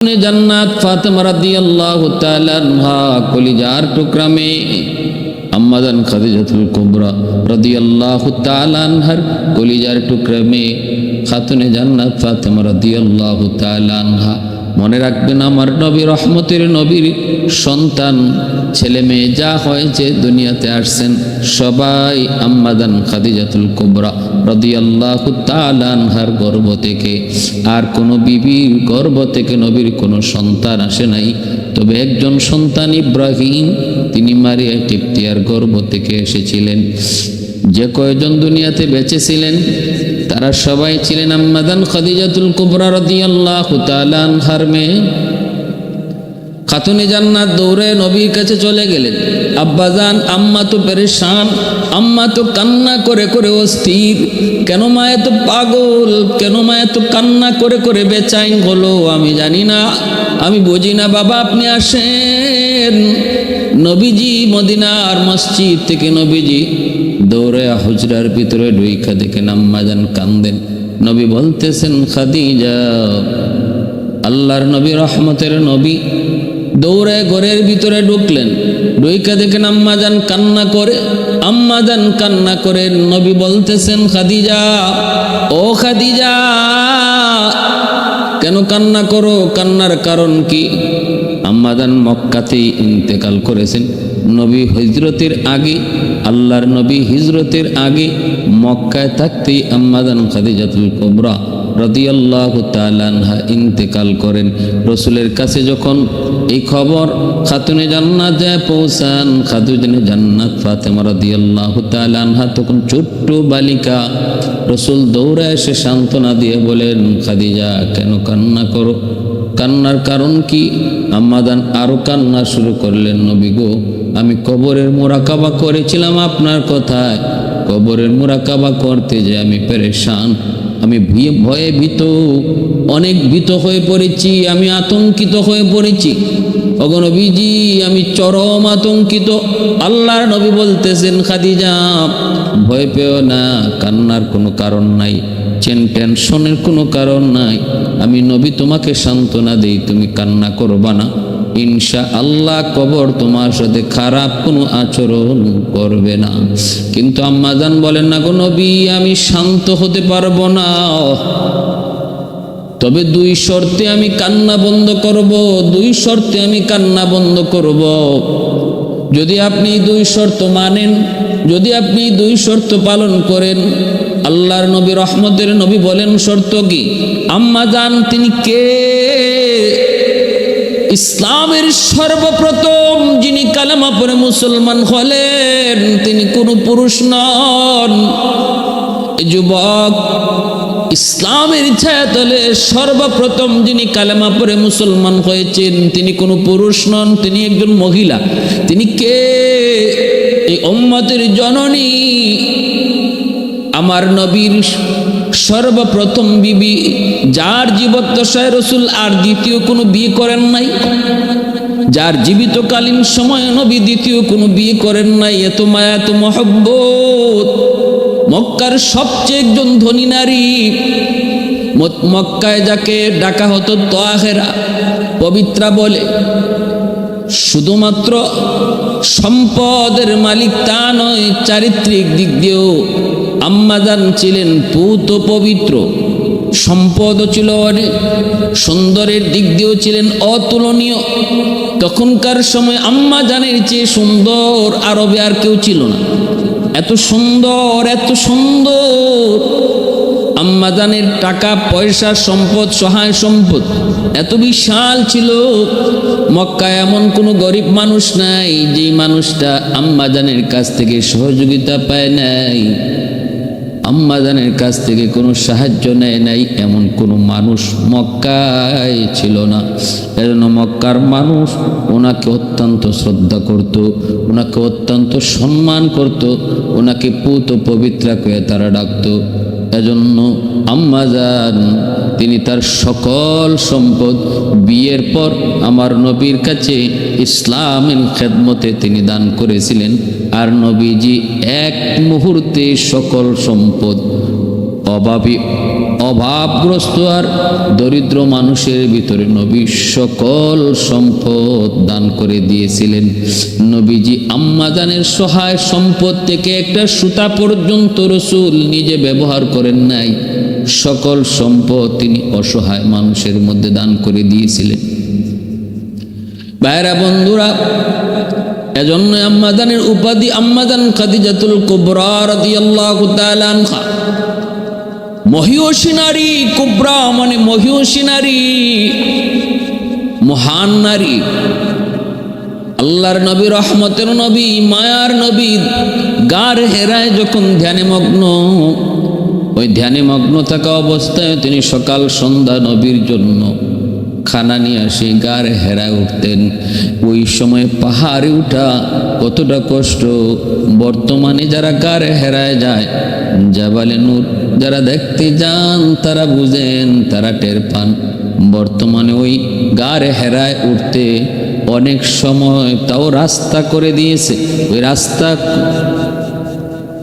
জান্নাত ফাতেমা রাদিয়াল্লাহু তাআলা আনহা কলিজার টুকরা মেয়ে আম্মাজান খাদিজাতুল কুবরা রাদিয়াল্লাহু তাআলা আনহার কলিজার টুকরা মেয়ে খাতুনে জান্নাত ফাতেমা রাদিয়াল্লাহু তাআলা মনে রাখবেন আমার নবী, রহমতের নবীর সন্তান, ছেলে মেয়ে যা হয়েছে দুনিয়াতে আসছেন, সবাই আম্মাদান খাদিজাতুল কুবরা রাদিয়াল্লাহু তাআলা আনহার গর্ভ থেকে। আর কোনো বিবির গর্ভ থেকে নবীর কোনো সন্তান আসে নাই। তবে একজন সন্তান ইব্রাহিম, তিনি মারিয়া টিপতিয়ার গর্ভ থেকে এসেছিলেন। যে কয়জন দুনিয়াতে বেঁচে ছিলেন তারা সবাই ছিলেন আম্মাদান খাদিজাতুল কুবরা রাদিয়াল্লাহু তাআলা আনহার মেয়ে। খাতুনে জান্নাত দৌড়ে নবীর কাছে চলে গেলেন। আব্বাজান আম্মা তো পেরেশান, আম্মা তো কান্না করে করে অস্থির। কেন মা এত পাগল, কেন মা এত কান্না করে করে বেচাইন হলো, আমি জানি না, আমি বুঝি না বাবা, আপনি আসেন। নবীজি মদিনার মসজিদ থেকে নবীজি দৌড়ে হুজরার ভিতরে ডুইখা দেখেন আম্মাজান কান্দেন। নবী বলতেছেন, খাদিজা, আল্লাহর নবী, রহমতের নবী দৌড়ে ঘরের ভিতরে ঢুকলেন। ডুইকা দেখেন আম্মাজান কান্না করে, আম্মাজান কান্না করে নবী বলতেছেন, খাদিজা, ও খাদিজা, কেন কান্না করো? কান্নার কারণ কি? আম্মাদান মক্কাতেই ইন্তেকাল করেছেন। নবী হিজরতের আগে, আল্লাহর নবী হিজরতের আগে মক্কায় থাকতেই আম্মাদান খাদিজাতুল কোবরা রদিয়াল্লাহ তালানহা ইন্তেকাল করেন। রসুলের কাছে যখন এই খবর খাতুনে জান্নাত যায় পৌঁছান খাতুনে জান্নাত ফাতেমা রদিয়াল্লাহ তালানহা তখন ছোট্ট বালিকা রসুল দৌড়ে এসে সান্ত্বনা দিয়ে বলেন, খাদিজা, কেন কান্না করো? কান্নার কারণ কি? আম্মাদান আরও কান্না শুরু করলেন, নবী গো, আমি কবরের মোরাকাবা করেছিলাম আপনার কথায়। কবরের মোরাকাবা করতে যে আমি পেরেশান। আমি ভয়ে ভীত, অনেক ভীত হয়ে পড়েছি, আমি আতঙ্কিত হয়ে পড়েছি। অগনবীজি আমি চরম আতঙ্কিত। আল্লাহর নবী বলতেছেন, খাদিজা, ভয় পেও না, কান্নার কোনো কারণ নাই। চেন টেনশনের কোনো কারণ নাই। আমি নবী তোমাকে সান্ত্বনা দিই, তুমি কান্না করবা না। ইনশা আল্লাহ কবর তোমার সাথে খারাপ কোনো আচরণ করবে না। কিন্তু আম্মাজান বলেন, না গো নবী, আমি শান্ত হতে পারব না। তবে দুই শর্তে আমি কান্না বন্ধ করব, দুই শর্তে আমি কান্না বন্ধ করব। যদি আপনি দুই শর্ত মানেন, যদি আপনি দুই শর্ত পালন করেন আল্লাহর নবী রহমতের নবী বলেন শর্ত কি? আম্মা জান, তিনি কে? ইসলামের সর্বপ্রথম যিনি কালেমা পরে মুসলমান হলেন, তিনি কোনো পুরুষ নন। যুবক, ইসলামের ছায়াতলে সর্বপ্রথম যিনি কালেমা পরে মুসলমান হয়েছেন, তিনি কোনো পুরুষ নন, তিনি একজন মহিলা। তিনি কে? এই উম্মতের জননী। আমার নবীর সর্বপ্রথম বিবি, যার জীবদ্দশায় রসুল আর দ্বিতীয় কোনো বিয়ে করেন নাই, যার জীবিতকালীন সময়ে নবী দ্বিতীয় কোনো বিয়ে করেন নাই, এত মায়া, এত মহব্বত। মক্কার সবচেয়ে একজন ধনী নারী মক্কায় যাকে ডাকা হতো তোয়াহেরা পবিত্রা বলে, শুধুমাত্র সম্পদের মালিক তা নয়, চারিত্রিক দিক দিয়েও আম্মাজান ছিলেন পুত পবিত্র, সম্পদও ছিল অনেক সুন্দরের দিক দিয়েও ছিলেন অতুলনীয়। তখনকার সময় আম্মাজানের চেয়ে সুন্দর আরবে আর কেউ ছিল না। এত সুন্দর এত সুন্দর। আম্মাজানের টাকা, পয়সা, সম্পদ, সহায় সম্পদ এত বিশাল ছিল। মক্কায় এমন কোনো গরিব মানুষ নাই, যেই মানুষটা আম্মাজানের কাছ থেকে সহযোগিতা পায় নাই। আম্মাজানের কাছ থেকে কোনো সাহায্য নেয় নাই, এমন কোনো মানুষ মক্কায় ছিল না। এজন্য মক্কার মানুষ ওনাকে অত্যন্ত শ্রদ্ধা করত, ওনাকে অত্যন্ত সম্মান করত, ওনাকে পুত পবিত্রা করে তারা ডাকতো। এজন্য আম্মাজান, তিনি তার সকল সম্পদ বিয়ের পর আমার নবীর কাছে ইসলামের খেদমতে তিনি দান করেছিলেন। আর নবীজি এক মুহূর্তে সকল সম্পদ, অভাবী, অভাবগ্রস্ত আর দরিদ্র মানুষের ভিতরে নবী সকল সম্পদ দান করে দিয়েছিলেন। নবীজি আম্মাদানের সহায় সম্পদ থেকে একটা সুতা পর্যন্ত রসুল নিজে ব্যবহার করেন নাই। সকল সম্পদ তিনি অসহায় মানুষের মধ্যে দান করে দিয়েছিলেন। বাইরা বন্ধুরা এজন্য আম্মাদানের উপাধি আম্মাদান খাদিজাতুল কুবরা রাদিয়াল্লাহু তাআলা আনহা। মহিয়সী নারী, কুবরা মানে মহিয়সী নারী, মহান নারী। আল্লাহর নবী, রহমতের নবী, মায়ার নবী, গার হেরায় যখন ধ্যানে মগ্ন, ওই ধ্যানে মগ্ন থাকা অবস্থায় তিনি সকাল সন্ধ্যা নবীর জন্য খানা নিয়ে আসে গার হেরায় উঠতেন। ওই সময় পাহাড়ে উঠা কতটা কষ্ট। বর্তমানে যারা গার হেরায় যায়, জাবালে নূর, যারা দেখতে যান, তারা বুঝেন, তারা টের পান। বর্তমানে ওই গার হেরায় উঠতে অনেক সময় তাও রাস্তা করে দিয়েছে। ওই রাস্তা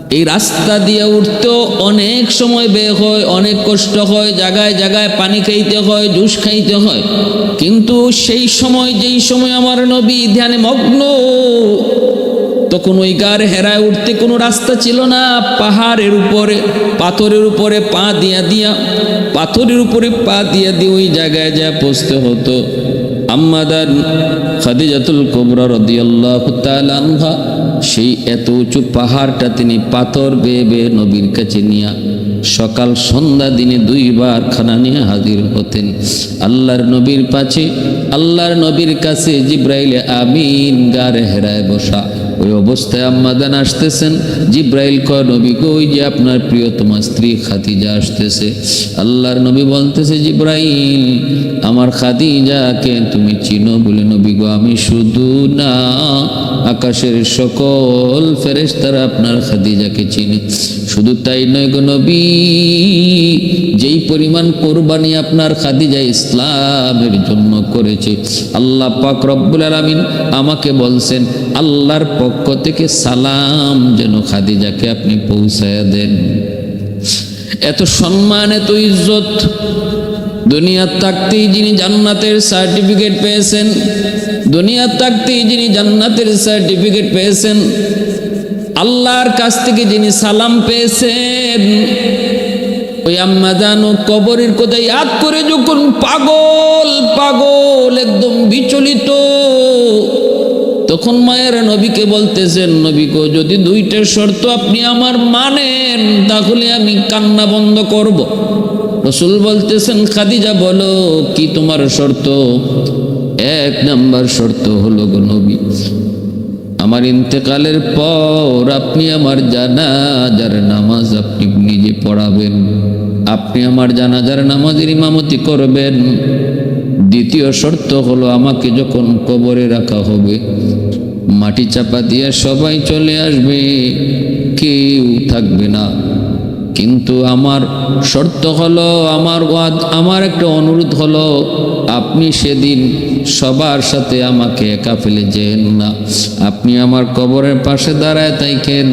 এই রাস্তা দিয়ে উঠতেও অনেক সময় বে হয়, অনেক কষ্ট হয় জায়গায় জায়গায় পানি খাইতে হয়, জুস খাইতে হয়। কিন্তু সেই সময়, যেই সময় আমার নবী ধ্যানে মগ্ন, তখন ওই গার হেরায় উঠতে কোনো রাস্তা ছিল না। পাহাড়ের উপরে, পাথরের উপরে পা দিয়া দিয়া, পাথরের উপরে পা দিয়া দিয়ে ওই জায়গায় যা পৌঁছতে হতো। আম্মাদার খাদিজাতুল কোবরা রদিয়াল্লাহু আনহা সেই এত উঁচু পাহাড়টা তিনি পাথর বেয়ে বেয়ে নবীর কাছে নিয়া সকাল সন্ধ্যা দিনে দুইবার খানা নিয়ে হাজির হতেন। আল্লাহর নবীর পাছে, আল্লাহর নবীর কাছে জিব্রাইলে আমিন গারে হেরায় বসা। ওই অবস্থায় আম্মাদান আসতেছেন। জিব্রাইল ক নবী গো, ওই যে আপনার প্রিয়তমা স্ত্রী খাদিজা আসতেছে। আল্লাহর নবী বলতেছে, জিব্রাইল, আমার খাদিজাকে তুমি চিনো বলে, নবী গো, আমি শুধু না, আকাশের সকল ফেরেশতারা আপনার খাদিজাকে চিনি। শুধু তাই নয় গো নবী, যেই পরিমাণ কোরবানি আপনার খাদিজা ইসলামের জন্য করেছে, আল্লাহ পাক রব্বুল আলামিন আমাকে বলছেন, আল্লাহর পক্ষ থেকে সালাম যেন খাদিজাকে আপনি পৌঁছায় দেন। এত সম্মান, এত ইজ্জত দুনিয়ার থাকতেই যিনি জান্নাতের সার্টিফিকেট পেয়েছেন, দুনিয়ার থাকতেই যিনি জান্নাতের সার্টিফিকেট পেয়েছেন, আল্লাহর কাছ থেকে যিনি সালাম পেয়েছেন, ওই আম্মা জানো কবরের কথা ইয়াদ করে যখন পাগল পাগল, একদম বিচলিত তখন মায়ের নবীকে বলতেছেন, নবী গো, যদি দুইটা শর্ত আপনি আমার মানেন, তাহলে আমি কান্না বন্ধ করব। রসুল বলতেছেন, খাদিজা, বলো, কি তোমার শর্ত? এক নাম্বার শর্ত হলো গো নবী, আমার ইন্তেকালের পর আপনি আমার জানাজার নামাজ আপনি নিজে পড়াবেন। আপনি আমার জানাজার নামাজের ইমামতি করবেন। দ্বিতীয় শর্ত হলো আমাকে যখন কবরে রাখা হবে মাটি চাপা দিয়ে সবাই চলে আসবে কেউ থাকবে না। কিন্তু আমার শর্ত হলো, আমার আমার একটা অনুরোধ হলো, আপনি সেদিন সবার সাথে আমাকে একা ফেলে যেন না। আপনি আমার কবরের পাশে দাঁড়ায় থাকেন,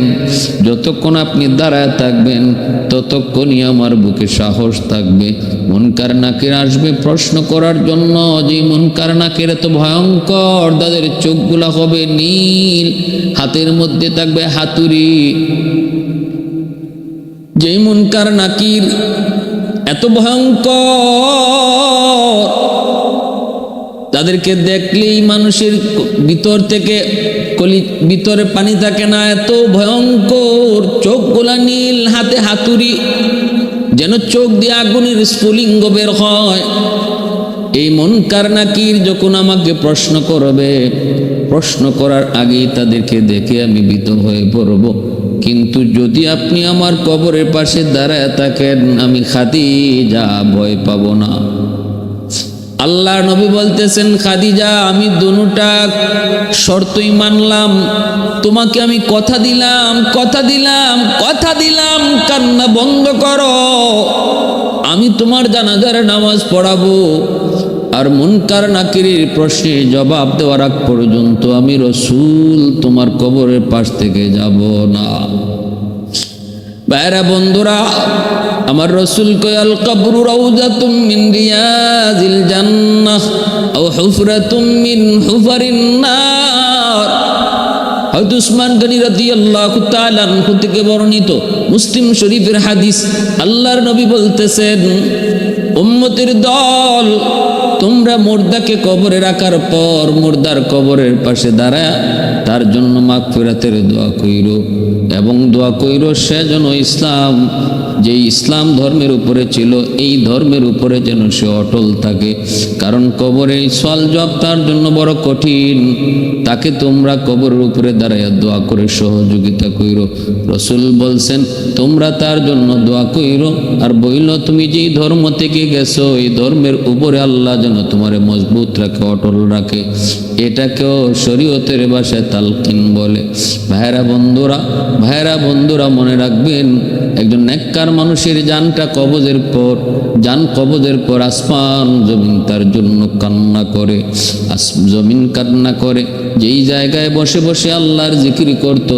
যতক্ষণ আপনি দাঁড়ায় থাকবেন, ততক্ষণই আমার বুকে সাহস থাকবে। মনকার নাকের আসবে প্রশ্ন করার জন্য, যে মনকার নাকের এত ভয়ঙ্কর, তাদের চোখগুলা হবে নীল, হাতের মধ্যে থাকবে হাতুড়ি। যেই মুনকার নাকির এত ভয়ঙ্কর, তাদেরকে দেখলেই মানুষের ভিতর থেকে কলি, ভিতরে পানি থাকে না, এত ভয়ঙ্কর, চোখ গোলা নীল, হাতে হাতুড়ি, যেন চোখ দিয়ে আগুনের স্ফুলিঙ্গ বের হয়। এই মনকার নাকির যখন আমাকে প্রশ্ন করবে, প্রশ্ন করার আগেই তাদেরকে দেখে আমি ভীত হয়ে পড়ব। কিন্তু যদি আপনি আমার কবরের পাশে দাঁড়ায় থাকেন, আমি খাদিজা ভয় পাবো না। আল্লাহ নবী বলতেছেন, খাদিজা, আমি দুটা শর্তই মানলাম। তোমাকে আমি কথা দিলাম কথা দিলাম কথা দিলাম, কান্না বন্ধ করো। আমি তোমার জানাজার নামাজ পড়াবো। আর মুনকার নাকিরের প্রশ্নের জবাব দেওয়ার আগ পর্যন্ত আমি রসুল তোমার কবরের পাশ থেকে যাব না। বাইরা বন্ধুরা, আমার রসুল কয়াল কবরু মিন মিন আনহু থেকে বর্ণিত মুসলিম শরীফের হাদিস, আল্লাহর নবী বলতেছেন, উম্মতের দল তোমরা মোর্দাকে কবরে রাখার পর মোর্দার কবরের পাশে দাঁড়ায় তার জন্য মাগফিরাতের দোয়া কইর। এবং দোয়া কইর সে যেন ইসলাম, যে ইসলাম ধর্মের উপরে ছিল, এই ধর্মের উপরে যেন সে অটল থাকে। কারণ কবরে সল জব তার জন্য বড় কঠিন। তাকে তোমরা কবরের উপরে দাঁড়াইয়া দোয়া করে সহযোগিতা কইর। রসুল বলছেন, তোমরা তার জন্য দোয়া কইর। আর বইল, তুমি যেই ধর্ম থেকে গেছো, এই ধর্মের উপরে আল্লাহ যেন তোমারে মজবুত রাখে, অটল রাখে। এটাকেও শরীয়তের ভাষায় তালকিন বলে ভাইরা বন্ধুরা ভাইরা বন্ধুরা মনে রাখবেন, একজন নেককার মানুষের জানটা কবজের পর, জান কবজের পর আসমান জমিন তার জন্য কান্না করে, আস, জমিন কান্না করে। যেই জায়গায় বসে বসে আল্লাহর জিকির করত,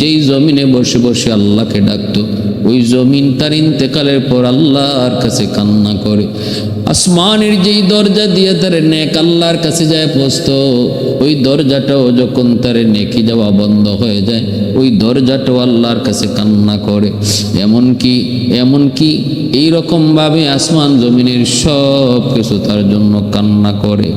যেই জমিনে বসে বসে আল্লাহকে ডাকতো ওই জমিন তার ইন্তেকালের পর আল্লাহর কাছে কান্না করে। আসমানের যেই দরজা দিয়ে তার নেক আল্লাহর কাছে যায় পোস্ত, ওই দরজাটাও যখন তার নেকি যাওয়া বন্ধ হয়ে যায়, ওই দরজাটাও আল্লাহর কাছে কান্না করে। এমনকি এমনকি এইরকমভাবে আসমান জমিনের সব কিছু তার জন্য কান্না করে,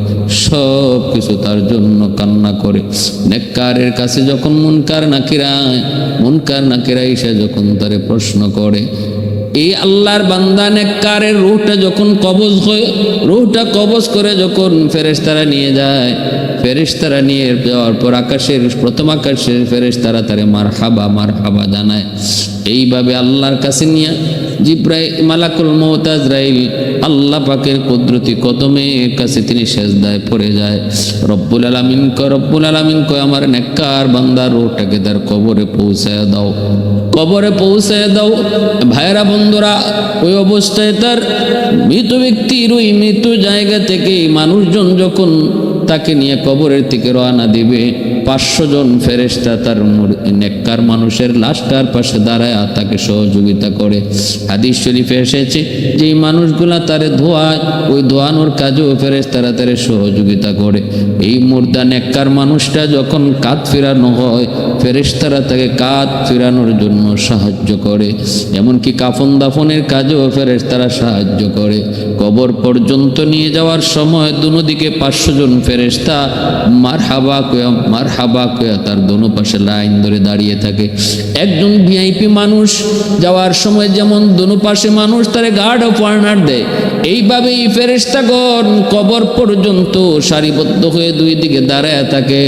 সব কিছু তার জন্য কান্না করে। নেককারের কাছে যখন মুনকার নাকিরায় মুনকার নাকিরা এসে যখন তারে প্রশ্ন করে এই আল্লাহর বান্দা কারের রুহটা যখন কবজ হয়, রুহটা কবজ করে যখন ফেরেশতারা নিয়ে যায়, ফেরেশতারা নিয়ে যাওয়ার পর আকাশের, প্রথম আকাশের ফেরেশতারা তারে মার হাবা মার হাবা জানায়। এইভাবে আল্লাহর কাছে নিয়ে জিব্রাই মালাকুল মৌতাজরাইল আল্লাহ পাকের কুদরতি কদমের কাছে তিনি সেজদায় পড়ে যায়। রব্বুল আলামিন ক রব্বুল আলামিন কয়, আমার নেককার বান্দার রোহটাকে তার কবরে পৌঁছায় দাও। কবরে পৌঁছায় দাও। ভাইরা বন্ধুরা, ওই অবস্থায় তার মৃত ব্যক্তির ওই মৃত জায়গা থেকে মানুষজন যখন তাকে নিয়ে কবরের থেকে রওনা দিবে পাঁচশো জন ফেরেস্তা তার নেককার মানুষের লাশটার পাশে দাঁড়ায় আর তাকে সহযোগিতা করে। হাদিস শরীফে এসেছে যে মানুষগুলা তারে ধোয়ায় ওই ধোয়ানোর কাজেও ফেরেস্তারা তারে সহযোগিতা করে। এই মুর্দা নেককার মানুষটা যখন কাত ফেরানো হয় ফেরেস্তারা তাকে কাত ফেরানোর জন্য সাহায্য করে। এমনকি কাফন দাফনের কাজেও ফেরেস্তারা সাহায্য করে। কবর পর্যন্ত নিয়ে যাওয়ার সময় দুদিকে পাঁচশো জন ফেরেস্তা মার হাবা মার হাবা কয়া তার দোনো পাশে লাইন ধরে দাঁড়িয়ে থাকে। একজন ভিআইপি মানুষ যাওয়ার সময় যেমন দোনো পাশে মানুষ তারে গার্ড অফ অনার দেয়, এইভাবেই ফেরেস্তাগণ কবর পর্যন্ত সারিবদ্ধ হয়ে দুই দিকে দাঁড়ায় থাকে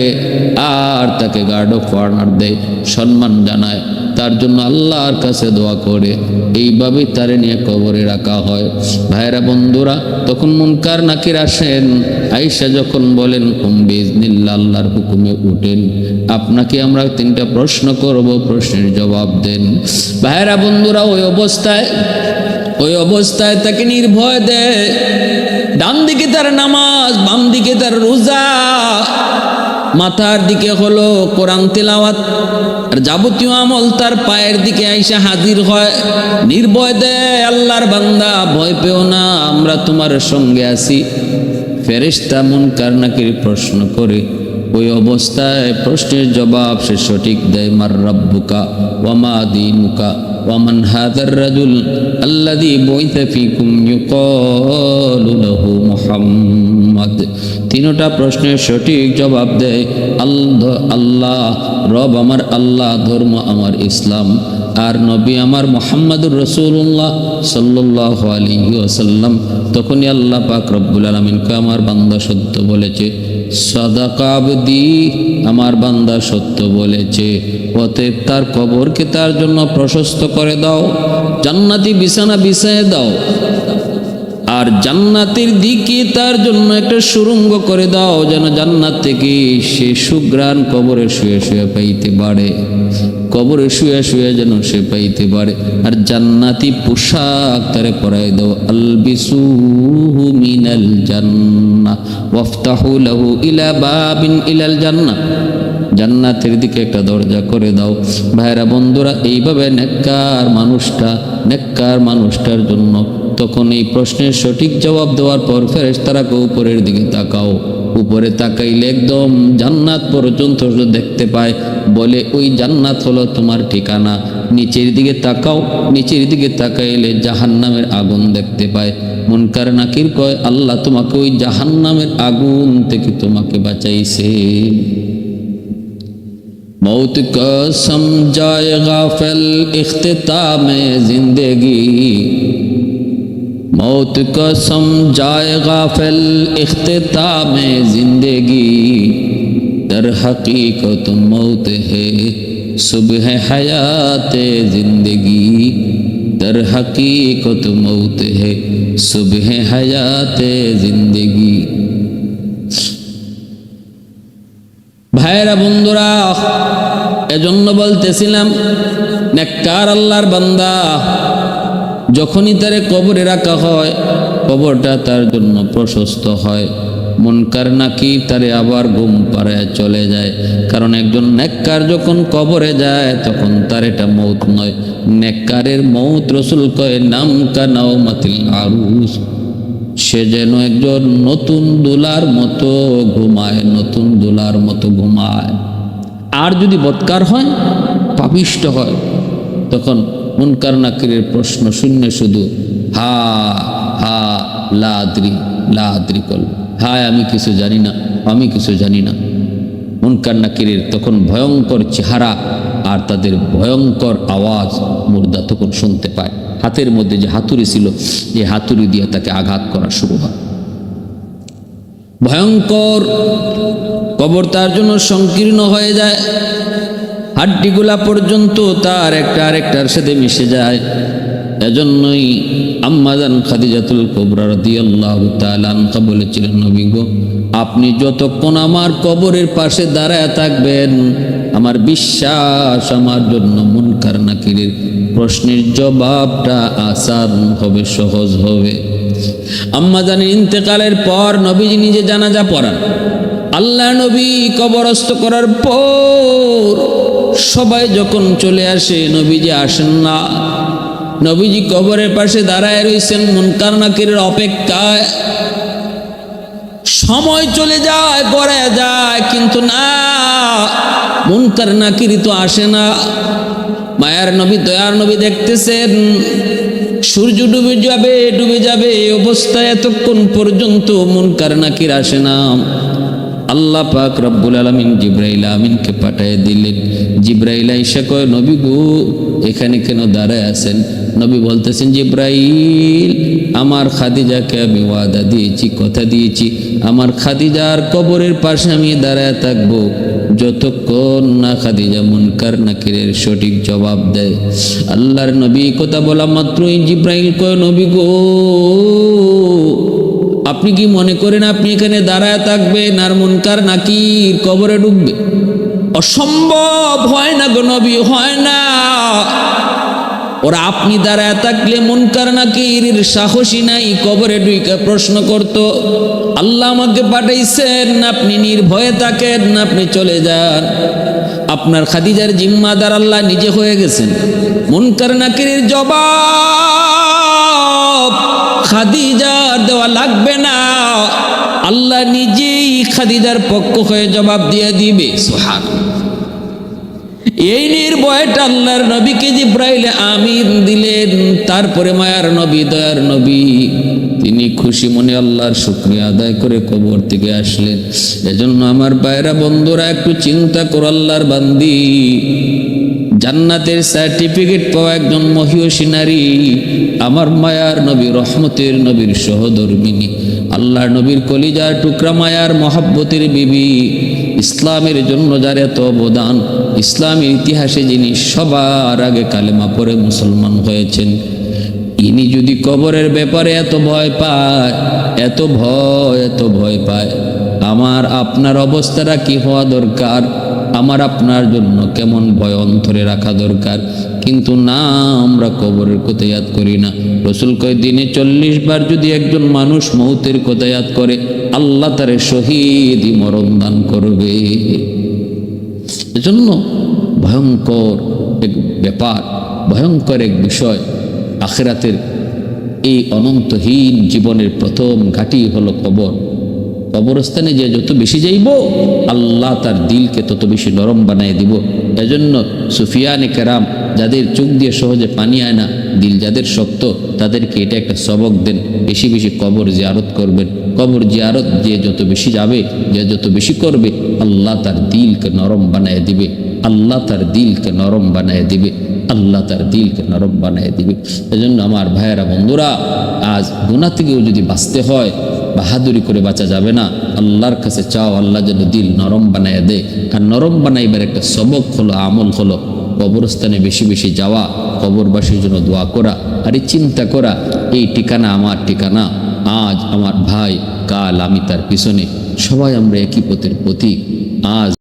আর তাকে গার্ড অফ অনার দেয়, সম্মান জানায়। তার জন্য আল্লাহর কাছে দোয়া করে। এইভাবেই তারে নিয়ে কবরে রাখা হয়। ভাইরা বন্ধুরা, তখন মুনকার নাকির আসেন। আইসা যখন বলেন কুম্বিজনিল্লা আল্লাহর হুকুমে উঠেন। আপনাকে আমরা তিনটা প্রশ্ন করব, প্রশ্নের জবাব দেন। ভাইরা বন্ধুরা, ওই অবস্থায় ওই অবস্থায় তাকে নির্ভয় দেয়। ডান দিকে তার নামাজ বাম দিকে তার রোজা। মাথার দিকে হলো কোরআন তেলাওয়াত, আর যাবতীয় আমল তার পায়ের দিকে আইসা হাজির হয়। নির্ভয় দে, আল্লাহর বান্দা, ভয় পেও না, আমরা তোমার সঙ্গে আছি। ফেরেশতা মুনকার নাকির প্রশ্ন করে, ওই অবস্থায় প্রশ্নের জবাব সে সঠিক দেয়, মার রব্বুকা ওয়ামা দিনুকা। ওয়ামান হাদার রাজুল আল্লাযী বুইথা ফীকুম ইউকালু লাহু মুহাম্মদ তিনটা প্রশ্নের সঠিক জবাব দেয়, আল্লাহ রব আমার আল্লাহ, ধর্ম আমার ইসলাম, আর নবী আমার মোহাম্মদুর রসুল্লাহ সাল্লাহ আলী ওসাল্লাম তখনই আল্লাহ পাক রব্বুল আলমিনকে আমার বান্দা সত্য বলেছে। সদাকাবদি আমার বান্দা সত্য বলেছে। অতএব তার কবরকে তার জন্য প্রশস্ত করে দাও, জান্নাতি বিছানা বিছায় দাও। আর জান্নাতের দিকে তার জন্য একটা সুরঙ্গ করে দাও, যেন জান্নাত থেকে সে সুগ্রাণ কবরে শুয়ে শুয়ে পাইতে পারে। কবরে শুয়ে শুয়ে যেন সে পাইতে পারে। আর জান্নাতি পোশাক তারে পরাই দাও, আলবিসুহু মিনাল জান্না ওয়াফতাহু লাহু ইলা বাবিন ইলাল জান্না জান্নাতের দিকে একটা দরজা করে দাও। ভাইরা বন্ধুরা, এইভাবে নেককার মানুষটা, নেককার মানুষটার জন্য তখন এই প্রশ্নের সঠিক জবাব দেওয়ার পর ফেরেস ফেরেস্তারাকে উপরের দিকে তাকাও। উপরে তাকাইলে একদম জান্নাত পর্যন্ত দেখতে পায়। বলে, ওই জান্নাত হলো তোমার ঠিকানা। নিচের দিকে তাকাও, নিচের দিকে তাকাইলে জাহান্নামের আগুন দেখতে পায়। মনকার নাকির কয়, আল্লাহ তোমাকে ওই জাহান্নামের আগুন থেকে তোমাকে বাঁচাইছে। মৌত কম জায়গা ফেল ইখতামে জিন্দেগি। मौत का समझाए गाफिल इख्तिताम जिंदगी दर हकीकत मौत है सुबह हयात जिंदगी दर हकीकत मौत है सुबह हयात जिंदगी ভাইরা বন্ধুরা এজন্য বলতেছিলাম নেককার আল্লাহর বান্দা যখনই তারে কবরে রাখা হয়, কবরটা তার জন্য প্রশস্ত হয়। মনকার নাকি তারে আবার ঘুম পাড়ায় চলে যায়। কারণ একজন নেককার যখন কবরে যায়, তখন তার এটা মৌত নয়। নেককারের মৌত রসুল কয়, নাম কানাও মাতিল আরুস সে যেন একজন নতুন দোলার মতো ঘুমায়, নতুন দোলার মতো ঘুমায়। আর যদি বৎকার হয়, পাপিষ্ট হয়, তখন মুনকার নাকিরের প্রশ্ন শূন্য শুধু, হা হা, লাদ্রি লাদ্রি কল। হায়, আমি কিছু জানি না, আমি কিছু জানি না। মুনকার নাকিরের তখন ভয়ঙ্কর চেহারা আর তাদের ভয়ঙ্কর আওয়াজ মুর্দা তখন শুনতে পায়। হাতের মধ্যে যে হাতুড়ি ছিল, এই হাতুড়ি দিয়ে তাকে আঘাত করা শুরু হয়। ভয়ঙ্কর কবর তার জন্য সংকীর্ণ হয়ে যায়। হাড্ডিগুলা পর্যন্ত তার একটা আরেকটার সাথে মিশে যায়। এজন্যই আম্মাজান খাদিজাতুল কোবরা রাদিয়াল্লাহু তাআলা আনহা বলেছিলেন, নবী আপনি যতক্ষণ আমার কবরের পাশে দাঁড়ায় থাকবেন, আমার বিশ্বাস আমার জন্য মুনকার নাকিরের প্রশ্নের জবাবটা আসান হবে, সহজ হবে। আম্মা জানের ইন্তেকালের পর নবীজি নিজে জানাজা পড়ান। আল্লাহ নবী কবরস্থ করার পর সবাই যখন চলে আসে, নবীজি আসেন না। নবীজি কবরের পাশে দাঁড়ায় রয়েছেন মুনকার নাকিরের অপেক্ষায়। সময় চলে যায় গড়ে যায়, কিন্তু না, মুনকার নাকিরি তো আসে না। মায়ার নবী, দয়ার নবী দেখতেছেন, সূর্য ডুবে যাবে ডুবে যাবে অবস্থায় এতক্ষণ পর্যন্ত মুনকার নাকির আসে না। আল্লাহ পাক রব্বুল আলমিন জিব্রাইল আমিনকে পাঠিয়ে দিলেন। জিব্রাইল আইসা কয়, নবী গো, এখানে কেন দাঁড়ায় আছেন? নবী বলতেছেন, জিব্রাইল, আমার খাদিজাকে আমি ওয়াদা দিয়েছি, কথা দিয়েছি। আমার খাদিজার কবরের পাশে আমি দাঁড়ায় থাকব। যতক্ষণ না খাদিজা মুনকার নাকিরের সঠিক জবাব দেয়। আল্লাহর নবী কথা বলা মাত্রই জিব্রাইল কয়, নবী গো আপনি কি মনে করেন আপনি এখানে দাঁড়ায় থাকবেন আর মুনকার নাকির কবরে ডুববে? অসম্ভব হয় না গো নবী, হয় না। ওরা আপনি দাঁড়ায় থাকলে মুনকার নাকির সাহসী নাই, কবরে ডুইকা প্রশ্ন করত, আল্লাহ আমাকে পাঠাইছেন, আপনি নির্ভয়ে থাকেন, আপনি চলে যান। আপনার খাদিজার জিম্মাদার আল্লাহ নিজে হয়ে গেছেন। মুনকার নাকিরের জবাব খাদিজার দেওয়া লাগবে না। আল্লাহ নিজেই খাদিজার পক্ষ হয়ে জবাব দিয়ে দিবে। সোহান এই নির্ভয়টা আল্লাহর নবীকে জিব্রাইলে আমিন দিলেন। তারপরে মায়ার নবী, দয়ার নবী। তিনি খুশি মনে আল্লাহর শুক্রিয়া আদায় করে কবর থেকে আসলেন। এজন্য আমার বাইরা বন্ধুরা, একটু চিন্তা কর আল্লাহর বান্দি। জান্নাতের সার্টিফিকেট পাওয়া একজন মহিষী নারী, আমার মায়ার নবী, রহমতের নবীর সহধর্মিনী আল্লাহর নবীর কলিজার টুকরা মায়ার মহাব্বতের বিবি, ইসলামের জন্য যার এত অবদান, ইসলামের ইতিহাসে যিনি সবার আগে কালেমা পরে মুসলমান হয়েছেন, ইনি যদি কবরের ব্যাপারে এত ভয় পায়, এত ভয় এত ভয় পায়, আমার, আপনার অবস্থাটা কি হওয়া দরকার? আমার আপনার জন্য কেমন ভয় অন্তরে রাখা দরকার। কিন্তু না, আমরা কবরের কথা ইয়াদ করি না। রসুল কয়, দিনে চল্লিশ বার যদি একজন মানুষ মৌতের কথা ইয়াদ করে, আল্লাহ তারে শহীদই মরণ দান করবে। এজন্য ভয়ঙ্কর এক ব্যাপার, ভয়ঙ্কর এক বিষয়, আখেরাতের এই অনন্তহীন জীবনের প্রথম ঘাটি হলো কবর। কবরস্থানে যে যত বেশি যাইব, আল্লাহ তার দিলকে তত বেশি নরম বানায় দিব। এজন্য সুফিয়ানে কেরাম যাদের চোখ দিয়ে সহজে পানি আয় না, দিল যাদের শক্ত, তাদেরকে এটা একটা সবক দেন। বেশি বেশি কবর জিয়ারত করবেন। কবর জিয়ারত যে যত বেশি যাবে, যে যত বেশি করবে, আল্লাহ তার দিলকে নরম বানায় দিবে। আল্লাহ তার দিলকে নরম বানায় দিবে। আল্লাহ তার দিলকে নরম বানায় দিবে। এজন্য আমার ভাইয়েরা বন্ধুরা, আজ গুণা থেকেও যদি বাঁচতে হয় বাহাদুরি করে বাঁচা যাবে না। আল্লাহর কাছে চাও আল্লাহ যেন দিল নরম বানাইয়া দে। আর নরম বানাইবার একটা সবক হলো, আমল হলো। কবরস্থানে বেশি বেশি যাওয়া, কবরবাসীর জন্য দোয়া করা। আর এই চিন্তা করা, এই ঠিকানা আমার ঠিকানা। আজ আমার ভাই, কাল আমি তার পিছনে। সবাই আমরা একই পথের প্রতীক। আজ